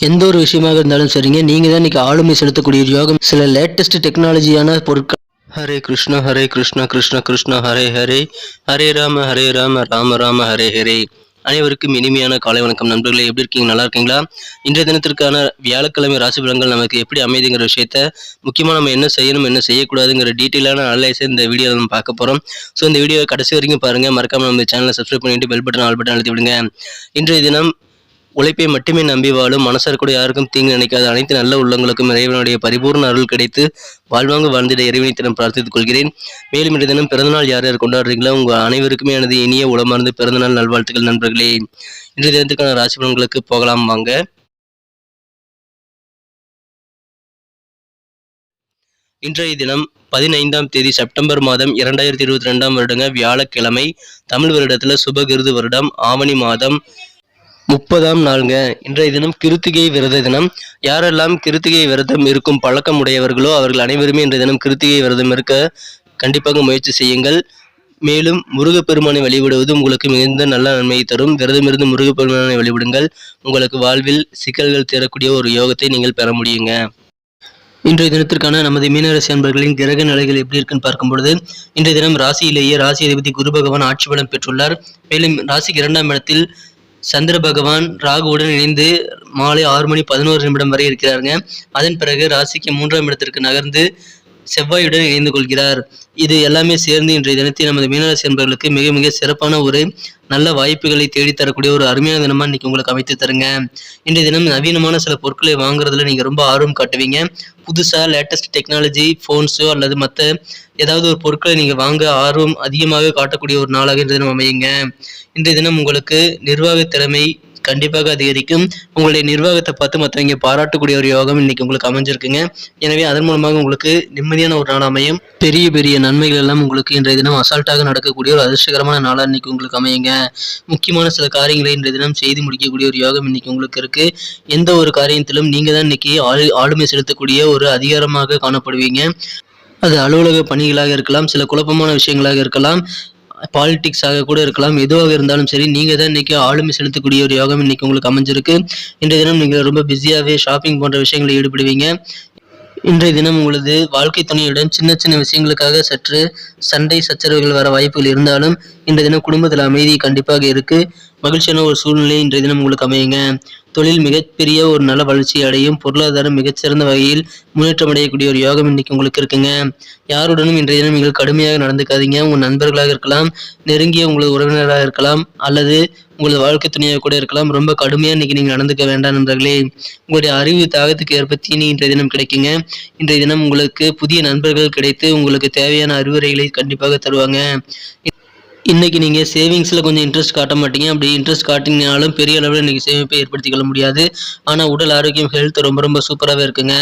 எந்த ஒரு விஷயமாக இருந்தாலும் சரிங்க. நீங்கள் தான் இன்றைக்கி ஆளுமை செலுத்தக்கூடிய யோகம். சில லேட்டஸ்ட் டெக்னாலஜியான பொருட்கள். ஹரே கிருஷ்ணா ஹரே கிருஷ்ணா கிருஷ்ண கிருஷ்ணா ஹரே ஹரே. ஹரே ராம ஹரே ராம ராம ராம ஹரே ஹரே. அனைவருக்கும் இனிமையான காலை வணக்கம் நண்பர்களே. எப்படி இருக்கீங்க? நல்லா இருக்கீங்களா? இன்றைய தினத்திற்கான வியாழக்கிழமை ராசி பலன்கள் நமக்கு எப்படி அமைதுங்கிற விஷயத்த முக்கியமாக நம்ம என்ன செய்யணும் என்ன செய்யக்கூடாதுங்கிற டீட்டெயிலான அனலைஸை இந்த வீடியோவில் நம்ம பார்க்க போகிறோம் ஸோ இந்த வீடியோவை கடைசி வரைக்கும் பாருங்கள் மறக்காமல் நம்ம சேனலை சப்ஸ்கிரைப் பண்ணிட்டு பெல் பட்டன் ஆல் பட்டன் அழுத்தி விடுங்க. இன்றைய தினம் உழைப்பை மட்டுமே நம்பி வாழும் மனசார் கூட யாருக்கும் தீங்கு நினைக்காத அனைத்து நல்ல உள்ளங்களுக்கும் இறைவனுடைய பரிபூர்ண அருள் கிடைத்து வாழ்வாங்க வாழ்ந்திட இறைவனை தினம் பிரார்த்தித்துக் கொள்கிறேன். மேலும் இன்றைய தினம் பிறந்தநாள் யார் யார் கொண்டாடுறீங்களோ உங்கள் அனைவருக்குமே எனது இனிய உளமார்ந்த பிறந்தநாள் நல்வாழ்த்துக்கள் நண்பர்களே. இன்றைய தினத்துக்கான ராசி பலன்களுக்கு போகலாம் வாங்க. இன்றைய தினம் பதினைந்தாம் தேதி செப்டம்பர் மாதம் இரண்டாயிரத்தி இருபத்தி ரெண்டாம் வருடங்க வியாழக்கிழமை தமிழ் வருடத்துல சுபகிருது வருடம் ஆவணி மாதம் முப்பதாம் நாளுங்க. இன்றைய தினம் கிருத்திகை விரத தினம். யாரெல்லாம் கிருத்திகை விரதம் இருக்கும் பழக்கம் உடையவர்களோ அவர்கள் அனைவருமே இன்றைய தினம் கிருத்திகை விரதம் இருக்க கண்டிப்பாக முயற்சி செய்யுங்கள். மேலும் முருகப்பெருமானை வழிபடுவது உங்களுக்கு மிகுந்த நல்ல நன்மையை தரும். விரதமிருந்து முருகப்பெருமானை வழிபடுங்கள். உங்களுக்கு வாழ்வில் சிக்கல்கள் தரக்கூடிய ஒரு யோகத்தை நீங்கள் பெற முடியுங்க. இன்றைய தினத்திற்கான நமது மீனராசி அன்பர்களின் கிரக நிலைகள் எப்படி இருக்குன்னு பார்க்கும் பொழுது இன்றைய தினம் ராசியிலேயே ராசி அதிபதி குரு பகவான் ஆட்சி பலம் பெற்றுள்ளார். மேலும் ராசிக்கு இரண்டாம் இடத்தில் சந்திர பகவான் ராகுவுடன் இணைந்து மாலை ஆறு மணி பதினோரு நிமிடம் வரை இருக்கிறாருங்க. அதன் பிறகு ராசிக்கு மூன்றாம் இடத்திற்கு நகர்ந்து செவ்வாயுடன் இணைந்து கொள்கிறார். இது எல்லாமே சேர்ந்து இன்றைய தினத்தை நமது மீனராசி என்பவர்களுக்கு மிக மிக சிறப்பான ஒரு நல்ல வாய்ப்புகளை தேடித்தரக்கூடிய ஒரு அருமையான தினமா இன்னைக்கு உங்களுக்கு அமைத்து தருங்க. இன்றைய தினம் நவீனமான சில பொருட்களை வாங்குறதுல நீங்க ரொம்ப ஆர்வம் காட்டுவீங்க. புதுசா லேட்டஸ்ட் டெக்னாலஜி ஃபோன்ஸோ அல்லது மற்ற ஏதாவது ஒரு பொருட்களை நீங்க வாங்க ஆர்வம் அதிகமாக காட்டக்கூடிய ஒரு நாளாக இன்றைய தினம் அமையுங்க. இன்றைய தினம் உங்களுக்கு நிர்வாக திறமை கண்டிப்பாக அதிகரிக்கும். உங்களுடைய நிர்வாகத்தை பார்த்து மற்றவங்க பாராட்டக்கூடிய ஒரு யோகம் இன்னைக்கு உங்களுக்கு அமைஞ்சிருக்குங்க. எனவே அதன் மூலமாக உங்களுக்கு நிம்மதியான ஒரு நாள் அமையும். பெரிய பெரிய நன்மைகள் எல்லாம் உங்களுக்கு இன்றைய தினம் அசால்ட்டாக நடக்கக்கூடிய ஒரு அதிர்ஷ்டகரமான நாளாக இன்னைக்கு உங்களுக்கு அமையுங்க. முக்கியமான சில காரியங்களை இன்றைய தினம் செய்து முடிக்கக்கூடிய ஒரு யோகம் இன்னைக்கு உங்களுக்கு இருக்கு. எந்த ஒரு காரியத்திலும் நீங்க தான் இன்னைக்கு ஆளு ஆளுமை செலுத்தக்கூடிய ஒரு அதிகாரமாக காணப்படுவீங்க. அது அலுவலக பணிகளாக இருக்கலாம் சில குழப்பமான விஷயங்களாக இருக்கலாம். பாலிடிக்ஸாக கூட இருக்கலாம். எதுவாக இருந்தாலும் சரி நீங்கள் தான் இன்னைக்கு ஆளுமை செலுத்தக்கூடிய ஒரு யோகம் இன்னைக்கு உங்களுக்கு அமைஞ்சிருக்கு. இன்றைய தினம் நீங்கள் ரொம்ப பிஸியாகவே ஷாப்பிங் போன்ற விஷயங்களில் ஈடுபடுவீங்க. இன்றைய தினம் உங்களது வாழ்க்கை துணையுடன் சின்ன சின்ன விஷயங்களுக்காக சற்று சண்டை சச்சரவுகள் வர வாய்ப்புகள் இருந்தாலும் இன்றைய தினம் குடும்பத்தில் அமைதி கண்டிப்பாக இருக்கு. மகிழ்ச்சியான ஒரு சூழ்நிலை இன்றைய தினம் உங்களுக்கு அமையுங்க. தொழில் மிகப்பெரிய ஒரு நல்ல வளர்ச்சி அடையும். பொருளாதாரம் மிகச்சிறந்த வகையில் முன்னேற்றம் அடையக்கூடிய ஒரு யோகம் இன்னைக்கு உங்களுக்கு இருக்குங்க. யாருடனும் இன்றைய தினம் நீங்கள் கடுமையாக நடந்துக்காதீங்க. உங்கள் நண்பர்களாக இருக்கலாம் நெருங்கிய உங்களது உறவினராக இருக்கலாம் அல்லது உங்களது வாழ்க்கை துணையாக கூட இருக்கலாம். ரொம்ப கடுமையாக இன்னைக்கு நீங்கள் நடந்துக்க வேண்டாம் நண்பர்களே. உங்களுடைய அறிவு தாகத்துக்கு ஏற்ப தீனி இன்றைய தினம் கிடைக்குங்க. இன்றைய தினம் உங்களுக்கு புதிய நண்பர்கள் கிடைத்து உங்களுக்கு தேவையான அறிவுரைகளை கண்டிப்பாக தருவாங்க. இன்னைக்கு நீங்கள் சேவிங்ஸில் கொஞ்சம் இன்ட்ரெஸ்ட் காட்ட மாட்டீங்க. அப்படி இன்ட்ரெஸ்ட் காட்டினாலும் பெரிய அளவில் இன்னைக்கு சேமிப்பை ஏற்படுத்திக் கொள்ள முடியாது. ஆனால் உடல் ஆரோக்கியம் ஹெல்த் ரொம்ப ரொம்ப சூப்பராகவே இருக்குங்க.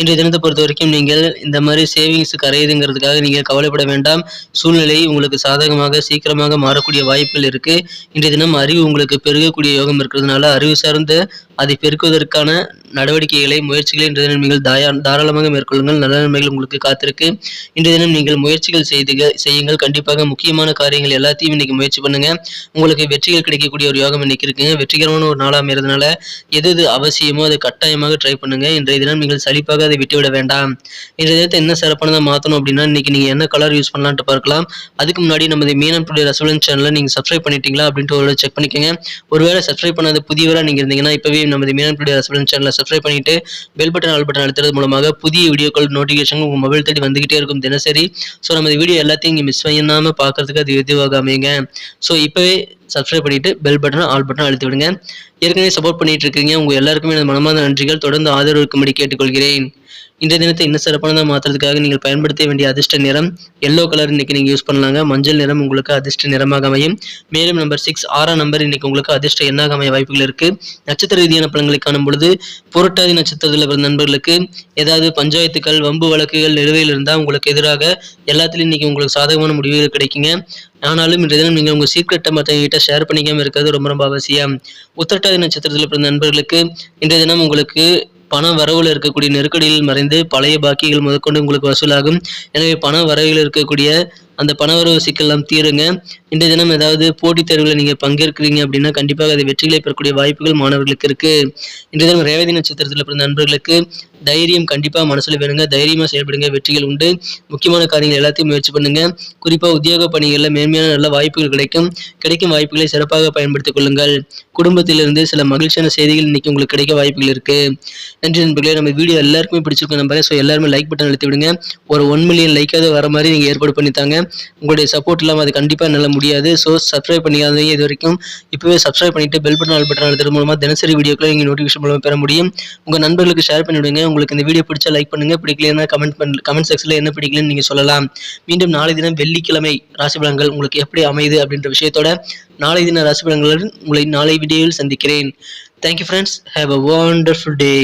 இன்றைய தினத்தை பொறுத்த வரைக்கும் நீங்கள் இந்த மாதிரி சேவிங்ஸ் கரையுதுங்கிறதுக்காக நீங்கள் கவலைப்பட வேண்டாம். சூழ்நிலை உங்களுக்கு சாதகமாக சீக்கிரமாக மாறக்கூடிய வாய்ப்புகள் இருக்கு. இன்றைய தினம் அறிவு உங்களுக்கு பெருகக்கூடிய யோகம் இருக்கிறதுனால அறிவு சார்ந்த அதை பெருக்குவதற்கான நடவடிக்கைகளை முயற்சிகளை இன்றைய தினம் நீங்கள் தாயா தாராளமாக மேற்கொள்ளுங்கள். நல்ல நன்மைகள் உங்களுக்கு காத்திருக்கு. இன்றைய தினம் நீங்கள் முயற்சிகள் செய்து செய்யுங்கள். கண்டிப்பாக முக்கியமான காரியங்கள் எல்லாத்தையும் இன்னைக்கு முயற்சி பண்ணுங்க. உங்களுக்கு வெற்றிகள் கிடைக்கக்கூடிய ஒரு யோகம் இன்னைக்கு இருக்குங்க வெற்றிகரமான ஒரு நாளாக இருந்ததுனால எது எது அவசியமோ அதை கட்டாயமாக ட்ரை பண்ணுங்க. இன்றைய தினம் நீங்கள் சலிப்பாக அதை விட்டுவிட வேண்டாம். இன்றைய தினத்தை என்ன சிறப்பானதாக மாற்றணும் அப்படின்னா இன்னைக்கு நீங்க என்ன கலர் யூஸ் பண்ணலான்ட்டு பார்க்கலாம். அதுக்கு முன்னாடி நமது மீனம் டுடே ரசோலன் சேனலை நீங்க சப்ஸ்கிரைப் பண்ணிட்டீங்களா அப்படின்ட்டு ஒரு செக் பண்ணிக்கோங்க. ஒருவேளை சப்ஸ்கிரைப் பண்ணாத புதியவராக நீங்க இருந்தீங்கன்னா இப்பவே நமது மீனம் டுடே ரசோலன் சேனலை சப்ஸ்கிரைப் பண்ணிட்டு பெல் பட்டன் ஆல் பட்டன் அழுத்துறது மூலமாக புதிய வீடியோக்கள் நோட்டிஃபிகேஷன் உங்கள் மொபைல் தேடி வந்துகிட்டே இருக்கும் தினசரி. ஸோ நமது வீடியோ எல்லாத்தையும் இங்கே மிஸ் பண்ணாமல் பார்க்கறதுக்கு அது எதுவாக அமையுங்க ஸோ இப்போவே சப்ஸ்கிரைப் பண்ணிட்டு பெல் பட்டனை ஆல் பட்டனை அழுத்தி விடுங்க. ஏற்கனவே சப்போர்ட் பண்ணிட்டு இருக்கீங்க. உங்கள் எல்லாருக்குமே எனது மனமார்ந்த நன்றிகள். தொடர்ந்து ஆதரவு இருக்கும்படி கேட்டுக்கொள்கிறேன். இன்றைய தினத்தை இன்னும் சிறப்பானதாக மாற்றுறதுக்காக நீங்கள் பயன்படுத்த வேண்டிய அதிர்ஷ்ட நிறம் எல்லோ கலர் இன்னைக்கு நீங்கள் யூஸ் பண்ணலாங்க. மஞ்சள் நிறம் உங்களுக்கு அதிர்ஷ்ட நிறமாக அமையும். மேலும் நம்பர் சிக்ஸ் ஆறாம் நம்பர் இன்னைக்கு உங்களுக்கு அதிர்ஷ்ட எண்ணாக அமைய வாய்ப்புகள் இருக்கு. நட்சத்திர ரீதியான பலன்களை காணும் பொழுது புரட்டாதி நட்சத்திரத்தில் பிறந்த நண்பர்களுக்கு ஏதாவது பஞ்சாயத்துக்கள் வம்பு வழக்குகள் நிலுவையில் இருந்தால் உங்களுக்கு எதிராக எல்லாத்துலேயும் இன்னைக்கு உங்களுக்கு சாதகமான முடிவுகள் கிடைக்குங்க. ஆனாலும் இன்றைய தினம் நீங்கள் உங்கள் சீக்கிரட்டை மற்றவங்ககிட்ட ஷேர் பண்ணிக்காம இருக்கிறது ரொம்ப ரொம்ப அவசியம். உத்திரட்டாதி நட்சத்திரத்தில் பிறந்த நண்பர்களுக்கு இன்றைய தினம் உங்களுக்கு பண வரவில் இருக்கக்கூடிய நெருக்கடியில் மறைந்து பழைய பாக்கிகள் முதற்கொண்டு உங்களுக்கு வசூலாகும். எனவே பண வரவில் இருக்கக்கூடிய அந்த பணவரவு சிக்கல்லாம் தீருங்க. இன்றைய தினம் ஏதாவது போட்டித் தேர்வில் நீங்கள் பங்கேற்கிறீங்க அப்படின்னா கண்டிப்பாக அது வெற்றிகளை பெறக்கூடிய வாய்ப்புகள் மாணவர்களுக்கு இருக்கு. இன்றைய தினம் ரேவதி நட்சத்திரத்தில் பிறந்த நண்பர்களுக்கு தைரியம் கண்டிப்பாக மனசில் வேணுங்க. தைரியமாக செயல்படுங்க. வெற்றிகள் உண்டு. முக்கியமான காரியங்கள் எல்லாத்தையும் முயற்சி பண்ணுங்க. குறிப்பாக உத்தியோக பணிகளில் மேன்மையான நல்ல வாய்ப்புகள் கிடைக்கும். கிடைக்கும் வாய்ப்புகளை சிறப்பாக பயன்படுத்திக் கொள்ளுங்கள். குடும்பத்திலிருந்து சில மகிழ்ச்சியான செய்திகள் இன்னைக்கு உங்களுக்கு கிடைக்க வாய்ப்புகள் இருக்கு. நன்றி நண்பர்களே. நம்ம வீடியோ எல்லாருக்குமே பிடிச்சிருக்கோம் நம்புறேன். ஸோ எல்லாருமே லைக் பட்டன் அழுத்தி விடுங்க. ஒரு ஒன் மில்லியன் லைக்காவது வர மாதிரி நீங்கள் ஏற்பாடு பண்ணித்தாங்க உங்களுடைய சப்போர்ட் இல்லாமல் அது கண்டிப்பாக என்னால் முடியாது. ஸோ சப்ஸ்கிரைப் பண்ணிக்காதீங்க இது வரைக்கும். இப்போவே சப்ஸ்கிரைப் பண்ணிட்டு பெல் பட்டன் ஆல் பட்டன் அழுத்துறது மூலமாக தினசரி வீடியோக்களை நீங்கள் நோட்டிஃபிகேஷன் மூலமாக பெற முடியும். உங்கள் நண்பர்களுக்கு ஷேர் பண்ணிவிடுங்க. உங்களுக்கு இந்த வீடியோ பிடிச்சா லைக் பண்ணுங்க. பிடிக்கலன்னா கமெண்ட் பண்ண கமெண்ட் செக்ஷனில் என்ன பிடிக்கலன்னு நீங்கள் சொல்லலாம். மீண்டும் நாளை தினம் வெள்ளிக்கிழமை ராசி பலன்கள் உங்களுக்கு எப்படி அமையுது அப்படின்ற விஷயத்தோட நாளை தின ராசி பலன்களுடன் உங்களை நாளை வீடியோவில் சந்திக்கிறேன். Thank you friends have a wonderful day